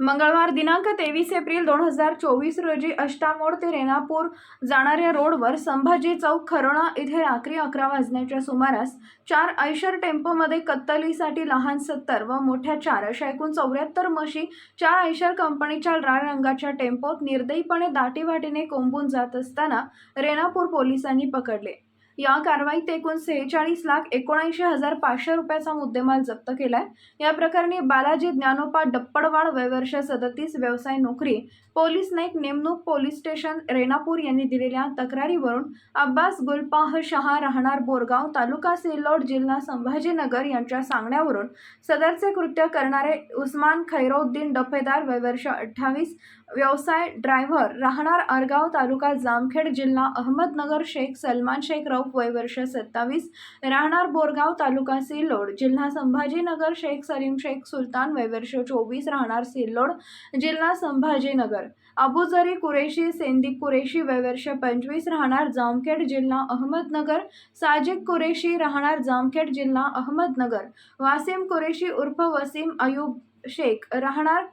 मंगळवार दिनांक तेवीस एप्रिल दोन हजार चोवीस रोजी अष्टामोड ते रेणापूर जाणाऱ्या रोडवर संभाजी चौक खरोणा इथे रात्री अकरा वाजण्याच्या सुमारास चार ऐशर टेम्पोमध्ये कत्तलीसाठी लहान सत्तर व मोठ्या चार अशा एकूण चौऱ्याहत्तर मशी चार ऐशर कंपनीच्या लाल रंगाच्या टेम्पोत निर्दयीपणे दाटीवाटीने कोंबून जात असताना रेणापूर पोलिसांनी पकडले. या कारवाईत एकूण सेहेचाळीस लाख एकोणऐंशी हजार पाचशे रुपयाचा मुद्देमाल जप्त केलाय. या प्रकरणी बालाजी ज्ञानोपा डप्पडवाड वयवर्ष सदतीस व्यवसाय नोकरी पोलीस नाईक नेमणूक पोलीस स्टेशन रेणापूर यांनी दिलेल्या तक्रारीवरून अब्बास गुलपाह शहा राहणार बोरगाव तालुका सिल्लोड जिल्हा संभाजीनगर यांच्या सांगण्यावरून सदरचे कृत्य करणारे उस्मान खैरौद्दीन डफेदार वयवर्ष अठ्ठावीस व्यवसाय ड्रायव्हर राहणार आरगाव तालुका जामखेड जिल्हा अहमदनगर शेख सलमान शेख जॉब वय वर्ष सत्तावीस राहणार बोरगाव तालुका सिल्लोड. जिल्हा संभाजीनगर शेख सलीम शेख सुलतान वयवर्ष चोवीस राहणार सिल्लोड. जिल्हा संभाजीनगर. अबुजरी कुरेशी सेंदिक कुरेशी वयवर्ष पंचवीस राहणार जामखेड जिल्हा अहमदनगर. साजिद कुरेशी राहणार जामखेड जिल्हा अहमदनगर. वासिम कुरेशी उर्फ वसीम अयूब शेख राहणार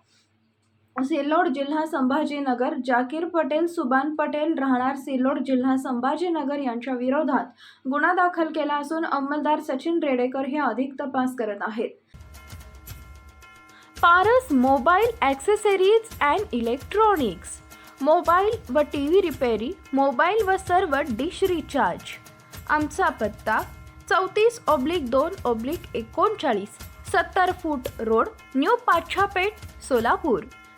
सिल्लोड जिल्हा संभाजीनगर जाकीर पटेल सुबान पटेल राहणार सिल्लोड जिल्हा संभाजीनगर यांच्या विरोधात गुन्हा दाखल केला असून अंमलदार सचिन रेडेकर हे अधिक तपास करत आहेत. Paras mobile accessories and electronics. Mobile व टी व्ही रिपेरी मोबाईल व सर्व डिश रिचार्ज. आमचा पत्ता चौतीस ऑब्लिक दोन ऑब्लिक एकोणचाळीस सत्तर foot road new Pachhapeth Solapur.